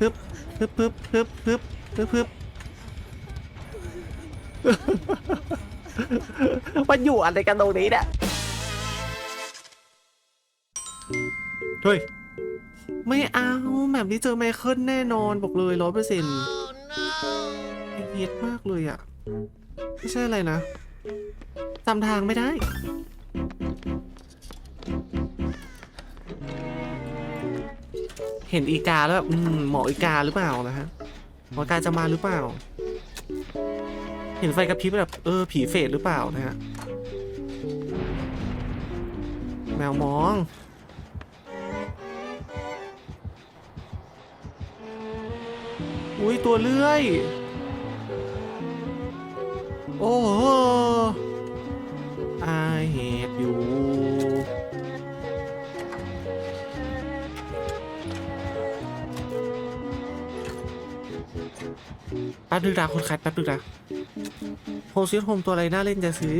ฮึบฮึบฮึบฮึบฮึบฮึบฮึบมันอยู่อะไรกันตรงนี้เนี่ยเฮ้ย ไม่เอาแบบนี้เจอไมเคิลแน่นอนบอกเลยร้อยเปอร์เซ็นต์เฮียดมากเลยอะ ไม่ใช่อะไรนะจำทางไม่ได้ ห็นอีกาแล้วแบบอืมหมออีกาหรือเปล่านะฮะหมออีกาจะมาหรือเปล่า เห็นไฟกระพริบแบบเออผีเฟดหรือเปล่านะฮะแมวมองอุ้ยตัวเลื่อย โอ้โห I hate you แป๊บนึงนะคุณแคทแป๊บนึงนะโฮซิทโฮมตัวอะไรน่าเล่นจะซื้อ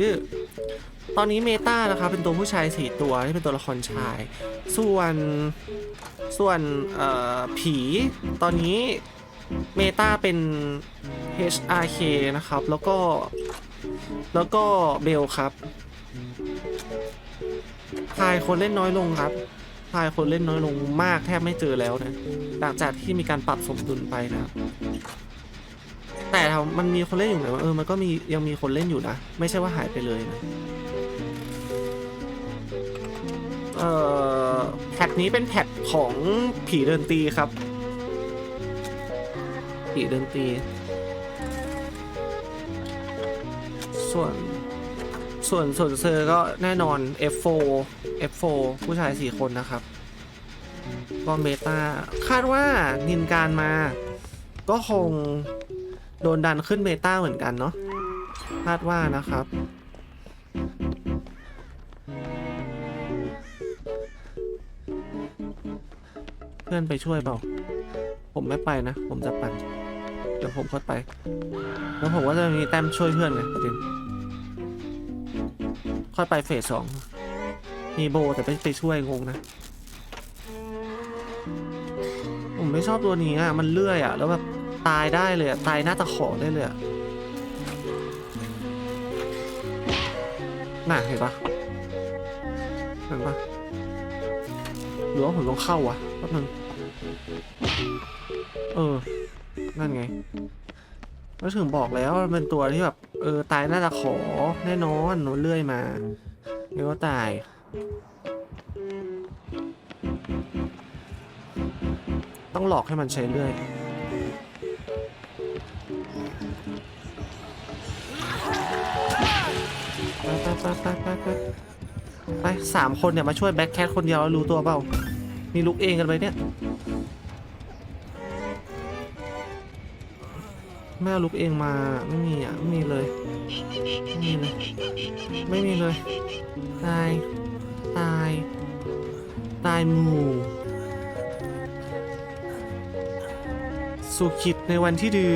ตอนนี้เมตานะครับเป็นตัวผู้ชายสี่ตัวที่เป็นตัวละครชาย ส่วนส่วนผีตอนนี้เมตาเป็น HRK นะครับ แล้วก็ แล้วก็เบลครับพายคนเล่นน้อยลงครับพายคนเล่นน้อยลงมากแทบไม่เจอแล้วนะ หลังจากที่มีการปรับสมดุลไปนะครับ แต่ถ้ามันมีคนเล่นอยู่ไหมวะเออมันก็มียังมีคนเล่นอยู่นะ ไม่ใช่ว่าหายไปเลยนะเอ่อแพทนี้เป็นแพทของผีเดินตีครับ ผีเดินตี ส่วนส่วนส่วนเซอร์ก็แน่นอน F4 F4 ผู้ชาย 4 คนนะครับก็เมตาคาดว่านินการมา ก็คง โดนดันขึ้นเมตาเหมือนกันเนาะคาดว่านะครับ เพื่อนไปช่วยเปล่า ผมไม่ไปนะ ผมจะปั่น เดี๋ยวผมค่อยไป แล้วผมก็จะมีแต้มช่วยเพื่อนไงประเด็นค่อยไปเฟสสองมีโบแต่ไปไปช่วยงงนะ ผมไม่ชอบตัวนี้อะ มันเลื่อยอะ แล้วแบบ ตายได้เลยตายหน้าตะขอได้เลยน่ะเห็นปะเห็นปะหรือว่าผมต้องเข้าวะแป๊บนึงเออ นั่นไงก็ถึงบอกแล้วมันเป็นตัวที่แบบเออตายหน้าตะขอแน่นอนหนูเลื่อยมาเดี๋ยวก็ตายต้องหลอกให้มันใช้เลื่อย ไปไปไปไปไปสามคนเนี่ยมาช่วยแบ็คแคทคนเดียวรู้ตัวเปล่า มีลุกเองกันไปเนี่ยไม่ลุกเองมาไม่มีอะไม่มีเลย ไม่มีเลยไม่มีเลยตายตายตายหมู่สุขิดในวันที่ดือ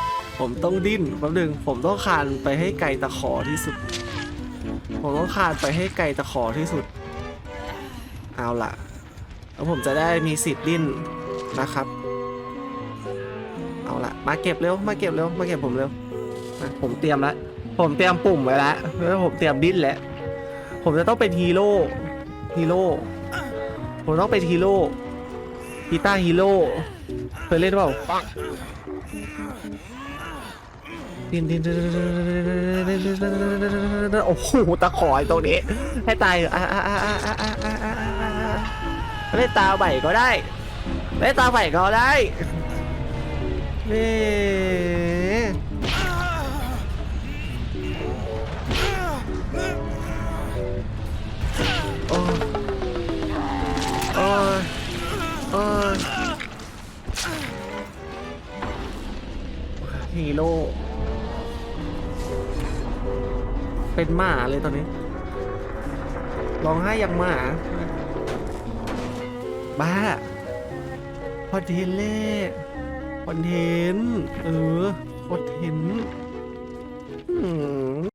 ผมต้องดิ้นแป๊บนึงผมต้องคานไปให้ไกลตะขอที่สุด ผมต้องคานไปให้ไกลตะขอที่สุด เอาล่ะ แล้วผมจะได้มีสิทธิ์ดิ้นนะครับ เอาล่ะ มาเก็บเร็ว มาเก็บเร็ว มาเก็บผมเร็วมาผมเตรียมแล้ว ผมเตรียมปุ่มไว้แล้วแล้วผมเตรียมดิ้นแล้ว ผมจะต้องเป็นฮีโร่ ฮีโร่ ผมต้องเป็นฮีโร่กีตาร์ฮีโร่เคยเล่นเปล่า ดินดินโอ้โหตะขอยตรงนี้ ให้ตายอะอะอะอะอะอะอะอะอะเล่นตาใหม่ก็ได้เล่นตาใหม่ก็ได้นี่โอ้โอ้ยโอ้ยฮีโร่ เป็นหมาเลยตอนนี้ร้องไห้อย่างหมา บ้าคอนเทนต์เล่คอนเทนต์ เออคอนเทนต์อืม